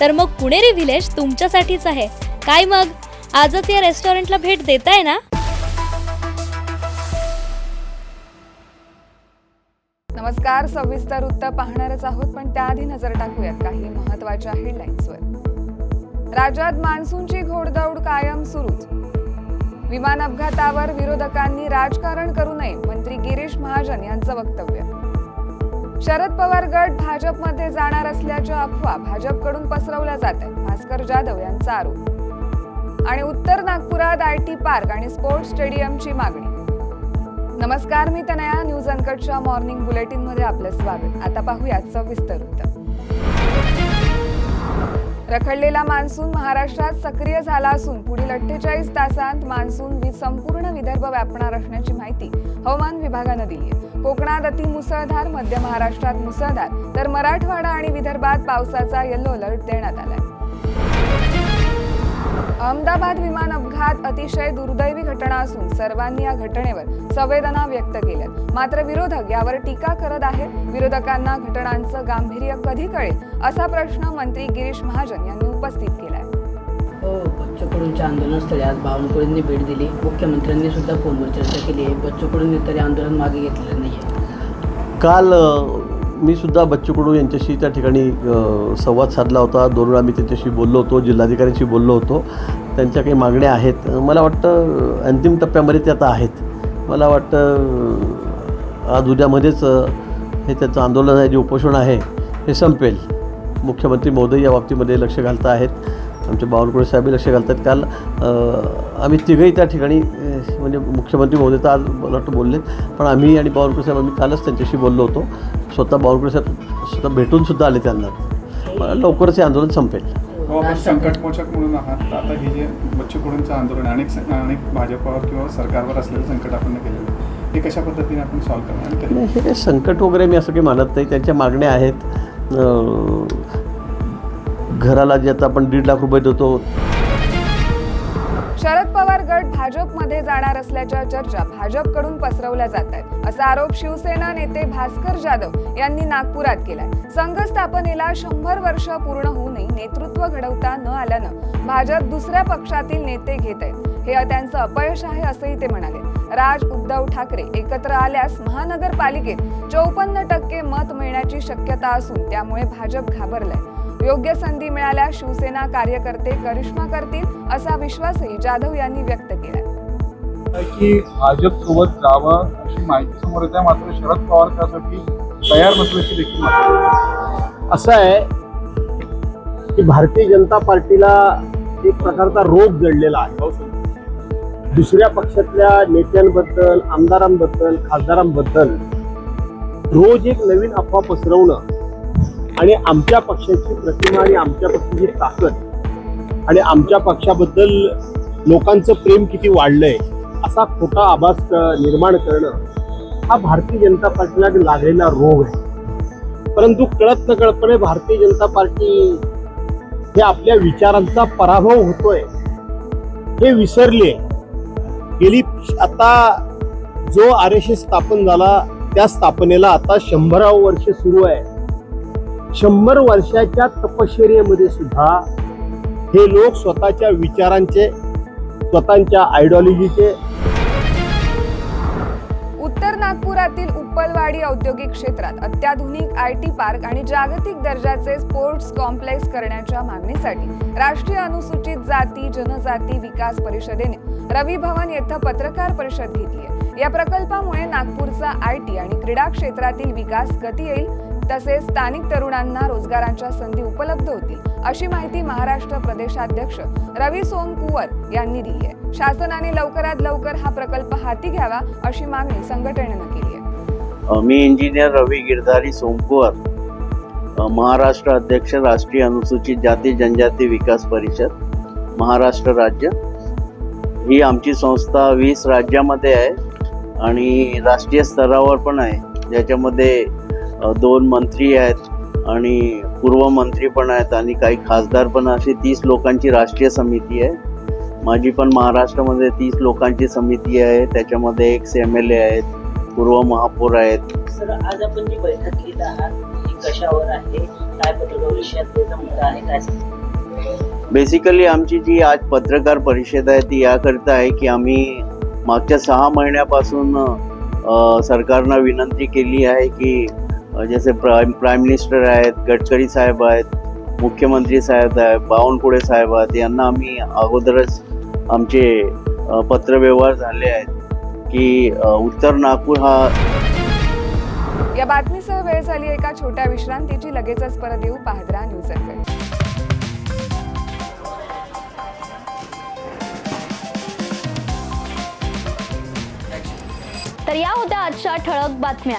तर मग पुणेरी व्हिलेज तुमच्यासाठीच आहे. काय मग? आजच या रेस्टॉरंटला भेट देताय ना? नमस्कार सविस्तर वृत्त पाहणारच आहोत पण त्याआधी नजर टाकूयात काही महत्त्वाच्या हेडलाईन्सवर राज्यात मान्सूनची घोडदौड कायम सुरूच. विमान अपघातावर विरोधकांनी राजकारण करू नये मंत्री गिरीश महाजन यांचं वक्तव्य. शरद पवार गट भाजपमध्ये जाणार असल्याच्या अफवा भाजपकडून पसरवल्या जात आहेत. भास्कर जाधव यांचा आरोप. आणि उत्तर नागपुरात आय टी पार्क आणि स्पोर्ट्स स्टेडियमची मागणी. नमस्कार मी तनया. न्यूज अनकटच्या मॉर्निंग बुलेटिनमध्ये आपलं स्वागत. आता पाहूयात सविस्तर वृत्त रखडलेला मान्सून महाराष्ट्रात सक्रिय झाला असून पुढील अठ्ठेचाळीस तासांत मान्सून संपूर्ण विदर्भ व्यापणार असण्याची माहिती हवामान विभागानं दिली आहे. कोकणात अतिमुसळधार मध्य महाराष्ट्रात मुसळधार तर मराठवाडा आणि विदर्भात पावसाचा येलो अलर्ट देण्यात आलाय. अहमदाबाद विमान अपघात अतिशय दुर्दैवी घटना असून सर्वांनी या घटनेवर संवेदना व्यक्त केल्या मात्र विरोधक यावर टीका करत आहेत. विरोधकांना घटनांचं गांभीर्य कधी कळेल असा प्रश्न मंत्री गिरीश महाजन यांनी उपस्थित केला. हो बच्चकडूंच्या आंदोलनस्थळी आज बावनकुळेंनी भेट दिली. मुख्यमंत्र्यांनी सुद्धा फोनवर चर्चा केली आहे. बच्चकडूंनी तरी आंदोलन मागे घेतलेलं नाही आहे काल मी सुद्धा बच्चू कडू यांच्याशी त्या ठिकाणी संवाद साधला होता. दोन वेळा मी त्यांच्याशी बोललो होतो जिल्हाधिकाऱ्यांशी बोललो होतो. त्यांच्या काही मागण्या आहेत. मला वाटतं अंतिम टप्प्यामध्ये ते आता आहेत. मला वाटतं आज उद्यामध्येच हे त्याचं आंदोलन आहे जे उपोषण आहे हे संपेल. मुख्यमंत्री महोदय या बाबतीमध्ये लक्ष घालत आहेत. आमचे बावनकुळे साहेबही लक्ष घालत आहेत काल आम्ही तिघही त्या ठिकाणी म्हणजे मुख्यमंत्री महोदय तर आज मला वाटतं बोललेत. पण आम्ही आणि बावनकुळे साहेब आम्ही कालच त्यांच्याशी बोललो होतो. स्वतः बावनकुळे साहेब स्वतः भेटून सुद्धा आले त्यांना. मला लवकरच हे आंदोलन संपेल. हो संकटमोचक म्हणून आहात. आता हे जे बच्चू कडूंचं आंदोलन अनेक अनेक भाजपावर किंवा सरकारवर असलेलं संकट आपण केलेलं. हे कशा पद्धतीने आपण सॉल्व्ह करणार? हे काही संकट वगैरे मी असं काही मानत नाही. त्यांच्या मागण्या आहेत. घराला जे आता आपण दीड लाख रुपये देतो. शरद पवार गट भाजपमध्ये जाणार असल्याच्या चर्चा भाजपकडून पसरवल्या जात आहेत. असा आरोप शिवसेना नेते भास्कर जाधव यांनी नागपुरात केलाय. संघ स्थापनेला शंभर वर्ष पूर्ण होऊनही नेतृत्व घडवता न आल्यानं भाजप दुसऱ्या पक्षातील नेते घेत आहेत हे त्यांचं अपयश आहे असंही ते म्हणाले. राज उद्धव ठाकरे एकत्र आल्यास महानगरपालिकेत चौपन्न टक्के मत मिळण्याची शक्यता असून त्यामुळे भाजप घाबरलाय. योग्य संधी मिळाल्यास शिवसेना कार्यकर्ते करिश्मा करतील असा विश्वासही जाधव यांनी व्यक्त केला की भाजप सोबत जावं अशी माहिती समोर येते मात्र शरद पवार त्यासाठी तयार नसल्याची देखील. असं आहे की भारतीय जनता पार्टीला एक प्रकारचा रोग जडलेला आहे दुसऱ्या पक्षातल्या नेत्यांबद्दल आमदारांबद्दल खासदारांबद्दल रोज एक नवीन अफवा पसरवणं आणि आमच्या पक्षाची प्रतिमा आणि आमच्या पक्षाची ताकद आणि आमच्या पक्षाबद्दल लोकांचं प्रेम किती वाढलंय असा खोटा आभास क- निर्माण करणं हा भारतीय जनता पार्टीला लागलेला रोग आहे. परंतु कळत न कळतपणे भारतीय जनता पार्टी हे आपल्या विचारांचा पराभव होतोय हे विसरले गेली आता जो आर एस एस स्थापन झाला त्या स्थापनेला आता शंभराव वर्ष सुरू आहे. शंभर वर्षाच्या तपश्चर्येमध्ये सुद्धा हे लोक स्वतःच्या विचारांचे स्वतःच्या आयडिओलॉजीचे उत्तर नागपुरातील उप्पलवाडी औद्योगिक क्षेत्रात अत्याधुनिक आय टी पार्क आणि जागतिक दर्जाचे स्पोर्ट्स कॉम्प्लेक्स करण्याच्या मागणीसाठी राष्ट्रीय अनुसूचित जाती जनजाती विकास परिषदेने रवी भवन येथे पत्रकार परिषद घेतली आहे. या प्रकल्पामुळे नागपूरचा आय टी आणि क्रीडा क्षेत्रातील विकास गती येईल तसेच स्थानिक तरुणांना रोजगारांच्या संधी उपलब्ध होतील अशी माहिती महाराष्ट्र प्रदेशाध्यक्ष रवी सोमकुवर यांनी दिली आहे. शासनाने लवकरात लवकर हा प्रकल्प हाती घ्यावा अशी मागणी संघटनेनं केली आहे. मी इंजिनियर रवी गिरधारी सोमकुवर महाराष्ट्र अध्यक्ष राष्ट्रीय अनुसूचित जाती जनजाती विकास परिषद महाराष्ट्र राज्य. ही आमची संस्था वीस राज्यामध्ये आहे आणि राष्ट्रीय स्तरावर पण आहे. ज्याच्यामध्ये दोन मंत्री आहेत आणि पूर्व मंत्री पण आहेत आणि काही खासदार पण अशी तीस लोकांची राष्ट्रीय समिती आहे. माझी पण महाराष्ट्रामध्ये तीस लोकांची समिती आहे. त्याच्यामध्ये एक एम एल ए आहेत पूर्व महापौर आहेत. सर आज आपण जी बैठक घेत आहात कशावर आहे? काय पत्रकार विषयात त्याचा मुद्दा आहे? काय सांगता? बेसिकली आमची जी आज पत्रकार परिषद आहे ती याकरिता आहे की आम्ही मागच्या सहा महिन्यापासून सरकारनं विनंती केली आहे की जसे प्राईम प्राईम मिनिस्टर आहेत गडकरी साहेब आहेत मुख्यमंत्री साहेब आहेत बावनकुळे साहेब आहेत यांना आम्ही अगोदरच आमचे पत्रव्यवहार झाले आहेत की अ, उत्तर नागपूर हा या बातमीसह वेळ झाली एका छोट्या विश्रांतीची. लगेचच परत येऊ पाहत राहा न्यूज अँकर तर या होत्या आजच्या ठळक बातम्या.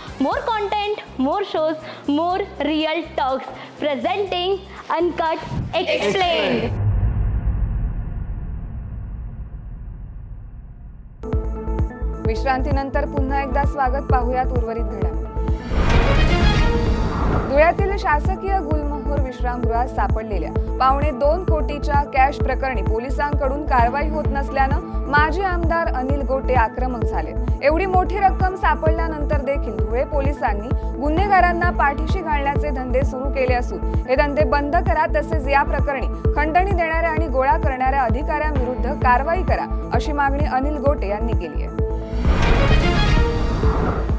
More content more shows more real talks presenting uncut explain विश्रांतीनंतर पुन्हा एकदा स्वागत पाहूयात उर्वरित घडामोडी. धुळ्यातील शासकीय गुलमोहर विश्रामगृहात सापडलेल्या पावणे दोन कोटीच्या कॅश प्रकरणी पोलिसांकडून कारवाई होत नसल्यानं माजी आमदार अनिल गोटे आक्रमक झाले. एवढी मोठी रक्कम सापडल्यानंतर देखील धुळे पोलिसांनी गुन्हेगारांना पाठीशी घालण्याचे धंदे सुरू केले असून हे धंदे बंद करा तसेच या प्रकरणी खंडणी देणाऱ्या आणि गोळा करणाऱ्या अधिकाऱ्यांविरुद्ध कारवाई करा अशी मागणी अनिल गोटे यांनी केली आहे.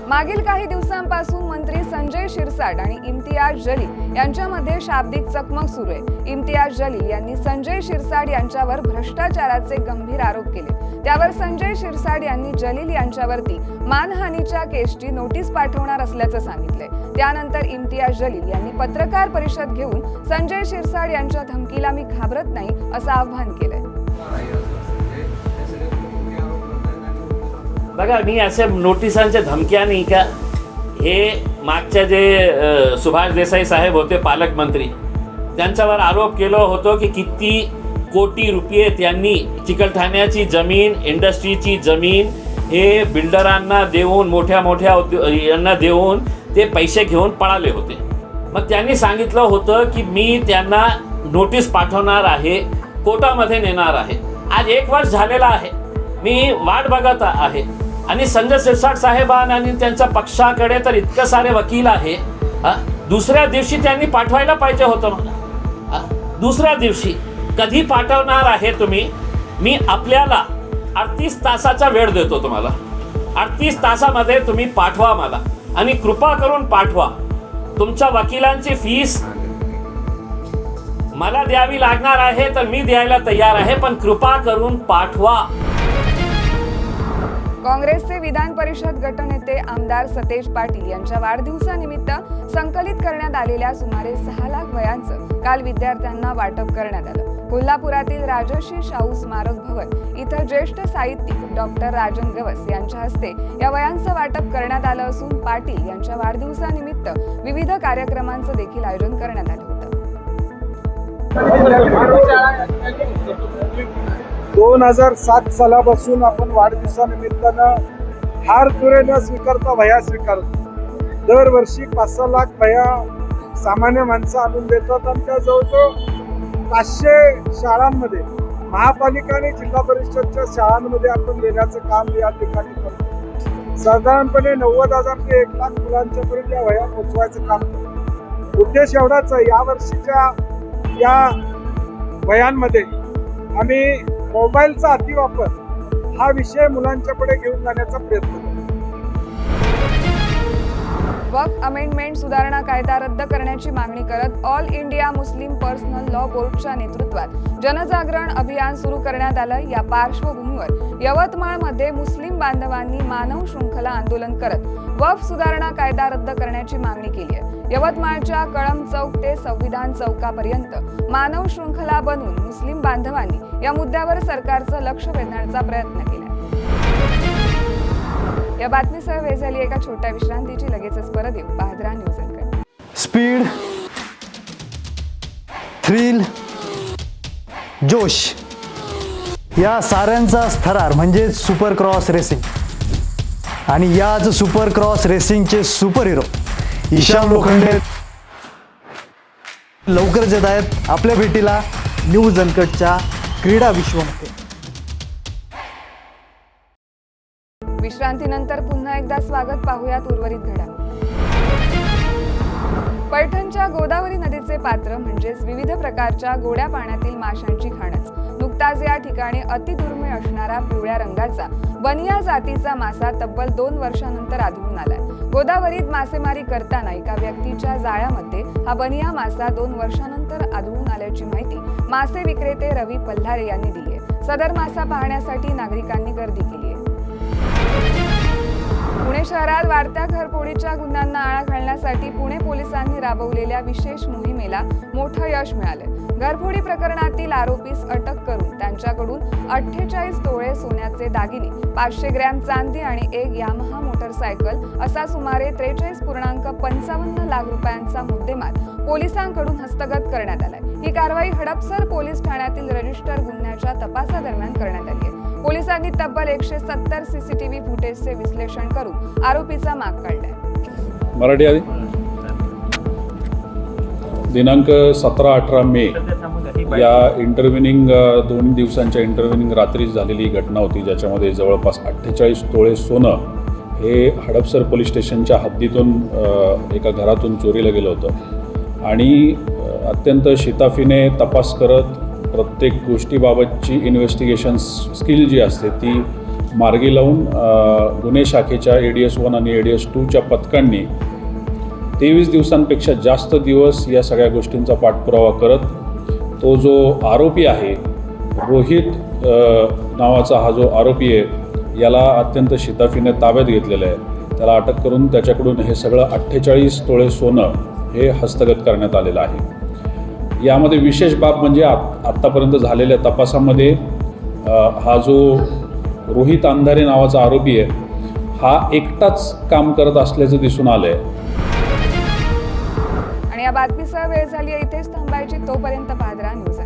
मागील काही दिवसांपासून मंत्री संजय शिरसाट आणि इम्तियाज जलील यांच्यामध्ये शाब्दिक चकमक सुरू आहे. इम्तियाज जलील यांनी संजय शिरसाट यांच्यावर भ्रष्टाचाराचे गंभीर आरोप केले. त्यावर संजय शिरसाट यांनी जलील यांच्यावरती मानहानीच्या केसची नोटीस पाठवणार असल्याचं सांगितलंय. त्यानंतर इम्तियाज जलील यांनी पत्रकार परिषद घेऊन संजय शिरसाट यांच्या धमकीला मी घाबरत नाही असं आव्हान केलंय. बघा मी असे नोटिसांच्या धमक्या नाही का? हे मागच्या जे सुभाष देसाई साहेब होते पालकमंत्री त्यांच्यावर आरोप केलो होतो की किती कोटी रुपये त्यांनी चिकलठाण्याची जमीन इंडस्ट्रीची जमीन हे बिल्डरांना देऊन मोठ्या मोठ्या यांना देऊन ते पैसे घेऊन पळाले होते. मग त्यांनी सांगितलं होतं की मी त्यांना नोटीस पाठवणार आहे कोर्टामध्ये नेणार आहे. आज एक वर्ष झालेला आहे. मी वाट बघत आहे. आणि संजय शिरसाट साहेबांना आणि त्यांच्या पक्षाकडे तर इतकं सारे वकील आहे दुसऱ्या दिवशी त्यांनी पाठवायला पाहिजे होतं मला. दुसऱ्या दिवशी कधी पाठवणार आहे तुम्ही? मी आपल्याला अडतीस तासाचा वेळ देतो तुम्हाला. अडतीस तासामध्ये तुम्ही पाठवा मला. आणि कृपा करून पाठवा. तुमच्या वकिलांची फीस मला द्यावी लागणार आहे तर मी द्यायला तयार आहे पण कृपा करून पाठवा. काँग्रेसचे विधान परिषद गटनेते आमदार सतेज पाटील यांच्या वाढदिवसानिमित्त संकलित करण्यात आलेल्या सुमारे सहा लाख वयांचं काल विद्यार्थ्यांना वाटप करण्यात आलं. कोल्हापुरातील राजर्षी शाहू स्मारक भवन इथं ज्येष्ठ साहित्यिक डॉक्टर राजन गवस यांच्या हस्ते या वयांचं वाटप करण्यात आलं असून पाटील यांच्या वाढदिवसानिमित्त विविध कार्यक्रमांचं देखील आयोजन करण्यात आलं होतं. दोन हजार सात सालापासून आपण वाढदिवसानिमित्तानं हार तुरे न स्वीकारता भया स्वीकारतो. दरवर्षी पाच सहा लाख भया सामान्य माणसं आणून देतात आणि त्या जवळजवळ पाचशे शाळांमध्ये महापालिका आणि जिल्हा परिषदच्या शाळांमध्ये आपण देण्याचं काम या ठिकाणी करतो. साधारणपणे नव्वद हजार ते एक लाख मुलांच्या पर्यंत या वया पोचवायचं काम करतो. उद्देश एवढाच आहे या वर्षीच्या या वयांमध्ये आम्ही मोबाईलचा अतिवापर हा विषय मुलांच्या पुढे घेऊन जाण्याचा प्रयत्न वक्फ अमेंडमेंट सुधारणा कायदा रद्द करण्याची मागणी करत All India Muslim Personal Law बोर्डच्या नेतृत्वात जनजागरण अभियान सुरू करण्यात आलं या पार्श्वभूमीवर यवतमाळमध्ये मुस्लिम बांधवांनी मानव शृंखला आंदोलन करत वक्फ सुधारणा कायदा रद्द करण्याची मागणी केली आहे. यवतमाळच्या कळम चौक ते संविधान चौकापर्यंत मानव शृंखला बनवून मुस्लिम बांधवांनी या मुद्द्यावर सरकारचं लक्ष वेधण्याचा प्रयत्न केला या बातमीसह वेळ झाली एका छोट्या विश्रांतीची. लगेचच परत येऊ. पाहद्रा न्यूज अँकर स्पीड थ्रिल जोश या साऱ्यांचा थरार म्हणजे सुपर क्रॉस रेसिंग. आणि याच सुपर क्रॉस रेसिंगचे सुपर हिरो ईशान लोखंडे. लवकरच येत आहेत आपल्या भेटीला न्यूज अनकटच्या क्रीडा विश्वमध्ये विश्रांतीनंतर पुन्हा एकदा स्वागत पाहूयात उर्वरित घडामोडी. पैठणच्या गोदावरी नदीचे पात्र म्हणजेच विविध प्रकारच्या गोड्या पाण्यातील माशांची खाणच. नुकताच या ठिकाणी अतिदुर्मिळ असणारा पिवळ्या रंगाचा बनिया जातीचा मासा तब्बल दोन वर्षानंतर आढळून आलाय. गोदावरीत मासेमारी करताना एका व्यक्तीच्या जाळ्यामध्ये हा बनिया मासा दोन वर्षानंतर आढळून आल्याची माहिती मासे विक्रेते रवी पल्हारे यांनी दिली आहे. सदर मासा पाहण्यासाठी नागरिकांनी गर्दी केली आहे. शहरात वाढत्या घरफोडीच्या गुन्ह्यांना आळा घालण्यासाठी पुणे पोलिसांनी राबवलेल्या विशेष मोहिमेला मोठं यश मिळालं घरफोडी प्रकरणातील आरोपीस अटक करून त्यांच्याकडून अठ्ठेचाळीस तोळे सोन्याचे दागिने पाचशे ग्रॅम चांदी आणि एक यामहा मोटरसायकल असा सुमारे त्रेचाळीस पूर्णांक पंचावन्न लाख रुपयांचा मुद्देमाल पोलिसांकडून हस्तगत करण्यात आलाय. ही कारवाई हडपसर पोलीस ठाण्यातील रजिस्टर गुन्ह्याच्या तपासादरम्यान करण्यात आली आहे. पोलिसांनी तब्बल एकशे सत्तर सीसीटीव्ही फुटेजचे विश्लेषण करून आरोपीचा माग काढलाय. मराठी आधी. दिनांक सतरा अठरा मे या इंटरव्हिनिंग दोन दिवसांच्या इंटरव्हिनिंग रात्रीच झालेली घटना होती ज्याच्यामध्ये जवळपास अठ्ठेचाळीस तोळे सोनं हे हडपसर पोलीस स्टेशनच्या हद्दीतून एका घरातून चोरीला गेलं होतं. आणि अत्यंत शिताफीने तपास करत प्रत्येक गोष्टीबाबतची इन्व्हेस्टिगेशन स्किल जी असते ती मार्गी लावून गुन्हे शाखेच्या ए डी एस वन आणि ए डी एस टूच्या पथकांनी तेवीस दिवसांपेक्षा जास्त दिवस या सगळ्या गोष्टींचा पाठपुरावा करत तो जो आरोपी आहे रोहित नावाचा हा जो आरोपी आहे याला अत्यंत शिताफीने ताब्यात घेतलेलं आहे. त्याला अटक करून त्याच्याकडून हे सगळं अठ्ठेचाळीस तोळे सोनं हे हस्तगत करण्यात आलेलं आहे. यामध्ये विशेष बाब म्हणजे आत आत्तापर्यंत झालेल्या तपासामध्ये हा जो रोहित अंधारे नावाचा आरोपी आहे हा एकटाच काम करत असल्याचं दिसून आलं आहे आणि या बातमीसह वेळ झाली इथेच थांबायची तोपर्यंत पाहत राहा न्यूज